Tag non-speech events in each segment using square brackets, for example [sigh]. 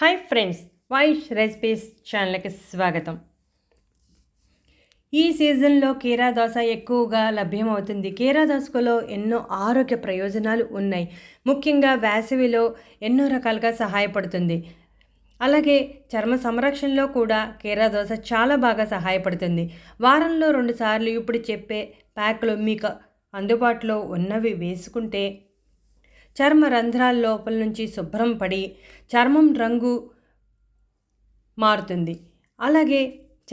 Hi friends voice recipes ఛానల్కి స్వాగతం. ఈ సీజన్లో కీరా దోస ఎక్కువగా లభ్యమవుతుంది. కీరా దోసకలో ఎన్నో ఆరోగ్య ప్రయోజనాలు ఉన్నాయి. ముఖ్యంగా వేసవిలో ఎన్నో రకాలుగా సహాయపడుతుంది. అలాగే చర్మ సంరక్షణలో కూడా కీరా దోస చాలా బాగా సహాయపడుతుంది. వారంలో రెండుసార్లు ఇప్పుడు చెప్పే ప్యాక్లు మీకు అందుబాటులో ఉన్నవి వేసుకుంటే చర్మ రంధ్రాల లోపల నుంచి శుభ్రం పడి చర్మం రంగు మారుతుంది. అలాగే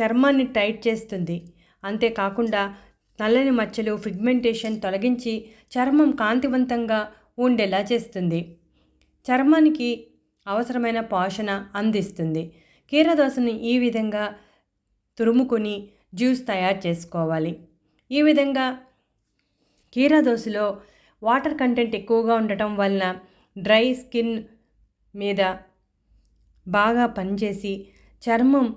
చర్మాన్ని టైట్ చేస్తుంది. అంతేకాకుండా నల్లని మచ్చలు ఫిగ్మెంటేషన్ తొలగించి చర్మం కాంతివంతంగా ఉండేలా చేస్తుంది. చర్మానికి అవసరమైన పోషణ అందిస్తుంది. కీరదోసను ఈ విధంగా తురుముకొని జ్యూస్ తయారు చేసుకోవాలి. ఈ విధంగా కీరాదోసలో వాటర్ కంటెంట్ ఎక్కువగా ఉండటం వలన డ్రై స్కిన్ మీద బాగా పనిచేసి చర్మం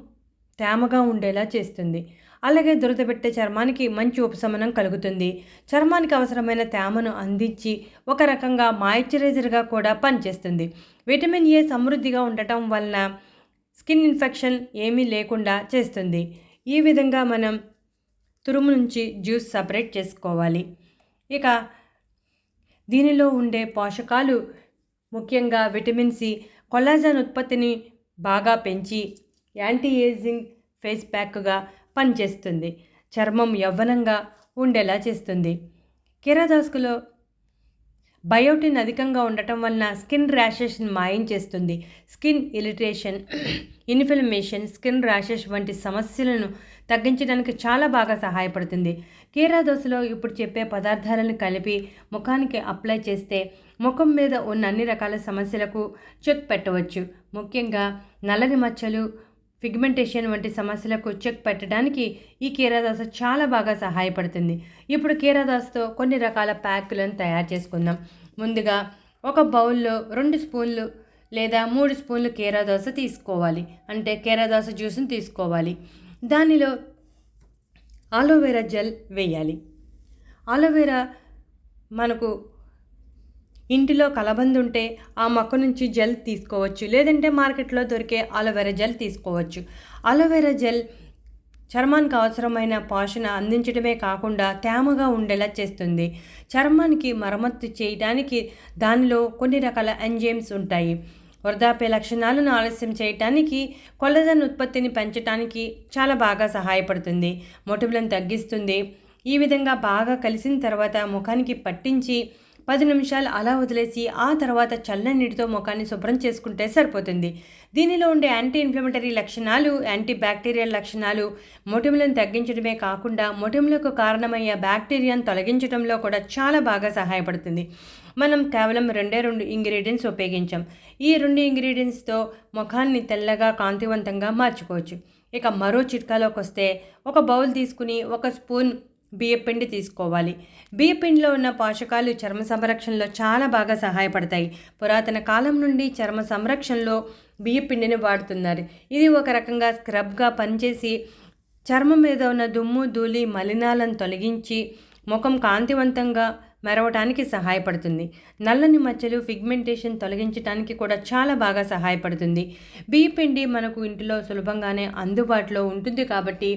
తేమగా ఉండేలా చేస్తుంది. అలాగే దురద పెట్టే చర్మానికి మంచి ఉపశమనం కలుగుతుంది. చర్మానికి అవసరమైన తేమను అందించి ఒక రకంగా మాయిశ్చరైజర్గా కూడా పనిచేస్తుంది. విటమిన్ ఏ సమృద్ధిగా ఉండటం వలన స్కిన్ ఇన్ఫెక్షన్ ఏమీ లేకుండా చేస్తుంది. ఈ విధంగా మనం తురుము నుంచి జ్యూస్ సపరేట్ చేసుకోవాలి. ఇక దీనిలో ఉండే పోషకాలు ముఖ్యంగా విటమిన్ సి కొల్లాజన్ ఉత్పత్తిని బాగా పెంచి యాంటీ ఏజింగ్ ఫేస్ ప్యాక్గా పనిచేస్తుంది. చర్మం యవ్వనంగా ఉండేలా చేస్తుంది. కిరాదాస్కులో బయోటిన్ అధికంగా ఉండటం వలన స్కిన్ ర్యాషెస్ని మాయం చేస్తుంది. Skin irritation [clears throat] inflammation skin rashes వంటి సమస్యలను తగ్గించడానికి చాలా బాగా సహాయపడుతుంది. కీరా దోశలో ఇప్పుడు చెప్పే పదార్థాలను కలిపి ముఖానికి అప్లై చేస్తే ముఖం మీద ఉన్న అన్ని రకాల సమస్యలకు చెక్ పెట్టవచ్చు. ముఖ్యంగా నల్లని మచ్చలు ఫిగ్మెంటేషన్ వంటి సమస్యలకు చెక్ పెట్టడానికి ఈ కీరాదాస చాలా బాగా సహాయపడుతుంది. ఇప్పుడు కీరాదోసతో కొన్ని రకాల ప్యాకులను తయారు చేసుకుందాం. ముందుగా ఒక బౌల్లో రెండు స్పూన్లు లేదా మూడు స్పూన్లు కీరాదోస తీసుకోవాలి. అంటే కీరాదోస జ్యూస్ని తీసుకోవాలి. దానిలో ఆలోవెరా జెల్ వేయాలి. ఆలోవెరా మనకు ఇంటిలో కలబంద ఉంటే ఆ మొక్క నుంచి జెల్ తీసుకోవచ్చు లేదంటే మార్కెట్లో దొరికే అలోవెరా జెల్ తీసుకోవచ్చు. అలోవెరా జెల్ చర్మానికి అవసరమైన పోషణ అందించడమే కాకుండా తేమగా ఉండేలా చేస్తుంది. చర్మానికి మరమ్మతు చేయడానికి దానిలో కొన్ని రకాల ఎంజైమ్స్ ఉంటాయి. వృద్ధాప్య లక్షణాలను ఆలస్యం చేయటానికి కొల్లజన్ ఉత్పత్తిని పెంచడానికి చాలా బాగా సహాయపడుతుంది. మొటిమలను తగ్గిస్తుంది. ఈ విధంగా బాగా కలిసిన తర్వాత ముఖానికి పట్టించి పది నిమిషాలు అలా వదిలేసి ఆ తర్వాత చల్లని నీటితో ముఖాన్ని శుభ్రం చేసుకుంటే సరిపోతుంది. దీనిలో ఉండే యాంటీ ఇన్ఫ్లమేటరీ లక్షణాలు యాంటీ బ్యాక్టీరియల్ లక్షణాలు మొటిమలను తగ్గించడమే కాకుండా మొటిమలకు కారణమయ్యే బ్యాక్టీరియాను తొలగించడంలో కూడా చాలా బాగా సహాయపడుతుంది. మనం కేవలం రెండే రెండు ఇంగ్రీడియంట్స్ ఉపయోగించాం. ఈ రెండు ఇంగ్రీడియంట్స్తో ముఖాన్ని తెల్లగా కాంతివంతంగా మార్చుకోవచ్చు. ఇక మరో చిట్కాలోకి వస్తే ఒక బౌల్ తీసుకుని ఒక స్పూన్ బియ్యపిండి తీసుకోవాలి. బియ్యపిండిలో ఉన్న పోషకాలు చర్మ సంరక్షణలో చాలా బాగా సహాయపడతాయి. పురాతన కాలం నుండి చర్మ సంరక్షణలో బియ్యపిండిని వాడుతున్నారు. ఇది ఒక రకంగా స్క్రబ్గా పనిచేసి చర్మం మీద ఉన్న దుమ్ము ధూళి మలినాలను తొలగించి ముఖం కాంతివంతంగా మెరవటానికి సహాయపడుతుంది. నల్లని మచ్చలు ఫిగ్మెంటేషన్ తొలగించడానికి కూడా చాలా బాగా సహాయపడుతుంది. బియ్య పిండి మనకు ఇంటిలో సులభంగానే అందుబాటులో ఉంటుంది కాబట్టి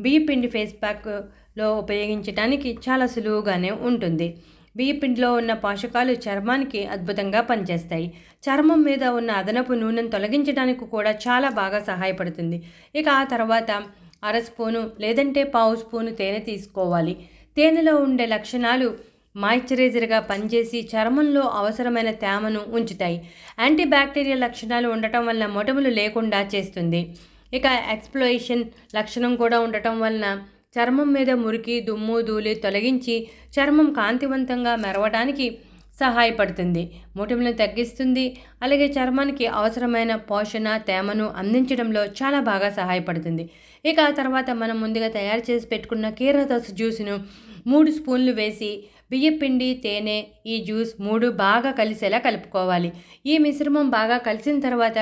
బియ్య పిండి ఫేస్ ప్యాక్లో ఉపయోగించడానికి చాలా సులువుగానే ఉంటుంది. బియ్య పిండిలో ఉన్న పోషకాలు చర్మానికి అద్భుతంగా పనిచేస్తాయి. చర్మం మీద ఉన్న అదనపు నూనెను తొలగించడానికి కూడా చాలా బాగా సహాయపడుతుంది. ఇక ఆ తర్వాత అర స్పూను లేదంటే పావు స్పూను తేనె తీసుకోవాలి. తేనెలో ఉండే లక్షణాలు మాయిశ్చరైజర్గా పనిచేసి చర్మంలో అవసరమైన తేమను ఉంచుతాయి. యాంటీ బ్యాక్టీరియల్ లక్షణాలు ఉండటం వలన మొటములు లేకుండా చేస్తుంది. ఇక ఎక్స్ప్లోయేషన్ లక్షణం కూడా ఉండటం వలన చర్మం మీద మురికి దుమ్ము ధూళి తొలగించి చర్మం కాంతివంతంగా మెరవడానికి సహాయపడుతుంది. మొటిమలను తగ్గిస్తుంది. అలాగే చర్మానికి అవసరమైన పోషణ తేమను అందించడంలో చాలా బాగా సహాయపడుతుంది. ఇక ఆ తర్వాత మనం ముందుగా తయారు చేసి పెట్టుకున్న కీరదోస జ్యూస్ను మూడు స్పూన్లు వేసి బియ్యపిండి తేనె ఈ జ్యూస్ మూడు బాగా కలిసేలా కలుపుకోవాలి. ఈ మిశ్రమం బాగా కలిసిన తర్వాత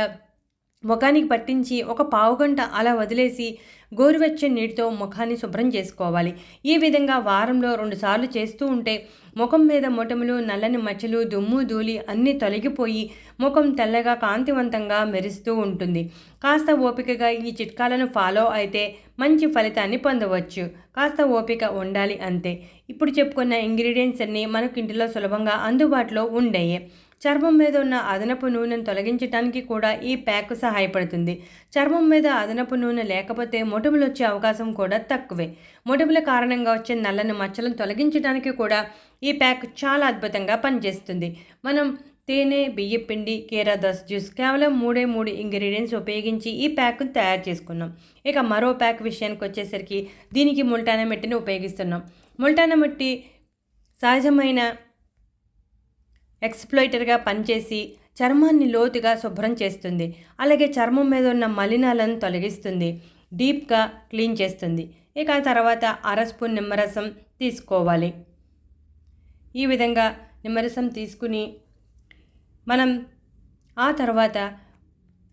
ముఖానికి పట్టించి ఒక పావుగంట అలా వదిలేసి గోరువెచ్చని నీటితో ముఖాన్ని శుభ్రం చేసుకోవాలి. ఈ విధంగా వారంలో రెండుసార్లు చేస్తూ ఉంటే ముఖం మీద మొటములు నల్లని మచ్చలు దుమ్ము ధూళి అన్నీ తొలగిపోయి ముఖం తెల్లగా కాంతివంతంగా మెరుస్తూ ఉంటుంది. కాస్త ఓపికగా ఈ చిట్కాలను ఫాలో అయితే మంచి ఫలితాన్ని పొందవచ్చు. కాస్త ఓపిక ఉండాలి అంతే. ఇప్పుడు చెప్పుకున్న ఇంగ్రీడియంట్స్ అన్నీ మనకు ఇంటిలో సులభంగా అందుబాటులో ఉండేవి చర్మం మీద ఉన్న అదనపు నూనెను తొలగించడానికి కూడా ఈ ప్యాక్ సహాయపడుతుంది. చర్మం మీద అదనపు నూనె లేకపోతే మొటిమలు వచ్చే అవకాశం కూడా తక్కువే. మొటిమల కారణంగా వచ్చే నల్లని మచ్చలను తొలగించడానికి కూడా ఈ ప్యాక్ చాలా అద్భుతంగా పనిచేస్తుంది. మనం తేనె బియ్య పిండి కేరాదస్ జ్యూస్ కేవలం మూడే మూడు ఇంగ్రీడియంట్స్ ఉపయోగించి ఈ ప్యాక్ను తయారు చేసుకున్నాం. ఇక మరో ప్యాక్ విషయానికి వచ్చేసరికి దీనికి ముల్టానా మట్టిని ఉపయోగిస్తున్నాం. ముల్టానా మట్టి సహజమైన ఎక్స్ప్లోయిటర్గా పనిచేసి చర్మాన్ని లోతుగా శుభ్రం చేస్తుంది. అలాగే చర్మం మీద ఉన్న మలినాలను తొలగిస్తుంది. డీప్గా క్లీన్ చేస్తుంది. ఇక తర్వాత అర స్పూన్ నిమ్మరసం తీసుకోవాలి. ఈ విధంగా నిమ్మరసం తీసుకుని మనం ఆ తర్వాత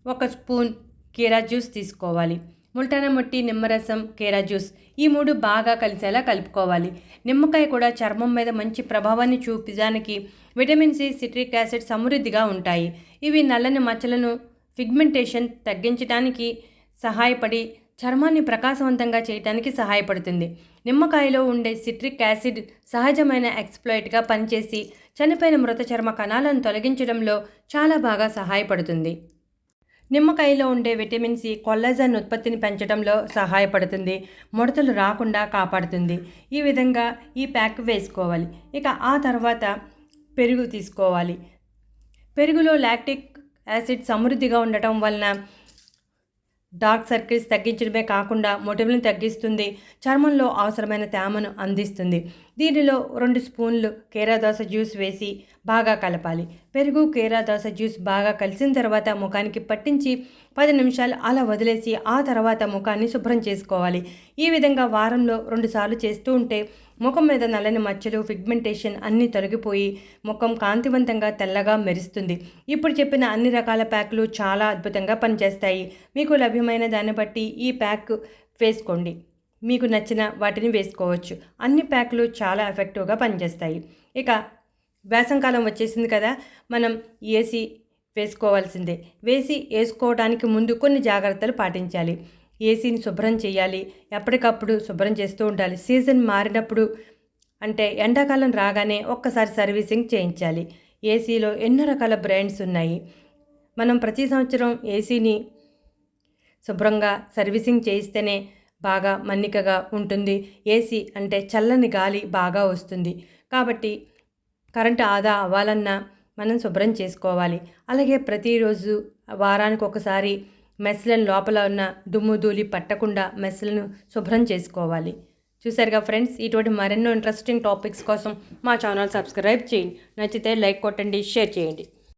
ఒక స్పూన్ కీరా జ్యూస్ తీసుకోవాలి. ముల్టానా ముట్టి నిమ్మరసం కేరా జ్యూస్ ఈ మూడు బాగా కలిసేలా కలుపుకోవాలి. నిమ్మకాయ కూడా చర్మం మీద మంచి ప్రభావాన్ని చూపించడానికి విటమిన్ సి సిట్రిక్ యాసిడ్ సమృద్ధిగా ఉంటాయి. ఇవి నల్లని మచ్చలను ఫిగ్మెంటేషన్ తగ్గించడానికి సహాయపడి చర్మాన్ని ప్రకాశవంతంగా చేయడానికి సహాయపడుతుంది. నిమ్మకాయలో ఉండే సిట్రిక్ యాసిడ్ సహజమైన ఎక్స్ప్లోయిట్గా పనిచేసి చనిపోయిన మృత చర్మ కణాలను తొలగించడంలో చాలా బాగా సహాయపడుతుంది. నిమ్మకాయలో ఉండే విటమిన్ సి కొల్లజన్ ఉత్పత్తిని పెంచడంలో సహాయపడుతుంది ముడతలు రాకుండా కాపాడుతుంది. ఈ విధంగా ఈ ప్యాక్ వేసుకోవాలి. ఇక ఆ తర్వాత పెరుగు తీసుకోవాలి. పెరుగులో లాక్టిక్ యాసిడ్ సమృద్ధిగా ఉండటం వలన డార్క్ సర్కిల్స్ తగ్గించడమే కాకుండా మొటిమలను తగ్గిస్తుంది చర్మంలో అవసరమైన తేమను అందిస్తుంది. దీనిలో రెండు స్పూన్లు కేరాదోస జ్యూస్ వేసి బాగా కలపాలి. పెరుగు కేరాదోస జ్యూస్ బాగా కలిసిన తర్వాత ముఖానికి పట్టించి పది నిమిషాలు అలా వదిలేసి ఆ తర్వాత ముఖాన్ని శుభ్రం చేసుకోవాలి. ఈ విధంగా వారంలో రెండుసార్లు చేస్తూ ఉంటే ముఖం మీద నల్లని మచ్చలు ఫిగ్మెంటేషన్ అన్నీ తొలగిపోయి ముఖం కాంతివంతంగా తెల్లగా మెరుస్తుంది. ఇప్పుడు చెప్పిన అన్ని రకాల ప్యాక్లు చాలా అద్భుతంగా పనిచేస్తాయి. మీకు లభ్యమైన దాన్ని బట్టి ఈ ప్యాక్ వేసుకోండి. మీకు నచ్చిన వాటిని వేసుకోవచ్చు. అన్ని ప్యాక్లు చాలా ఎఫెక్టివ్గా పనిచేస్తాయి. ఇక వేసంకాలం వచ్చేసింది కదా మనం ఏసీ వేసుకోవాల్సిందే. వేసి వేసుకోవడానికి ముందు కొన్ని జాగ్రత్తలు పాటించాలి. ఏసీని శుభ్రం చేయాలి. ఎప్పటికప్పుడు శుభ్రం చేస్తూ ఉండాలి. సీజన్ మారినప్పుడు అంటే ఎండాకాలం రాగానే ఒక్కసారి సర్వీసింగ్ చేయించాలి. ఏసీలో ఎన్నో రకాల బ్రాండ్స్ ఉన్నాయి. మనం ప్రతి సంవత్సరం ఏసీని శుభ్రంగా సర్వీసింగ్ చేయిస్తేనే బాగా మన్నికగా ఉంటుంది. ఏసీ అంటే చల్లని గాలి బాగా వస్తుంది. కాబట్టి కరెంటు ఆదా అవ్వాలన్నా మనం శుభ్రం చేసుకోవాలి. అలాగే ప్రతిరోజు వారానికి ఒకసారి మెస్లను లోపల ఉన్న దుమ్ము ధూళి పట్టకుండా మెస్లను శుభ్రం చేసుకోవాలి. చూసారుగా ఫ్రెండ్స్ ఇటువంటి మరెన్నో ఇంట్రెస్టింగ్ టాపిక్స్ కోసం మా ఛానల్ సబ్స్క్రైబ్ చేయండి. నచ్చితే లైక్ కొట్టండి షేర్ చేయండి.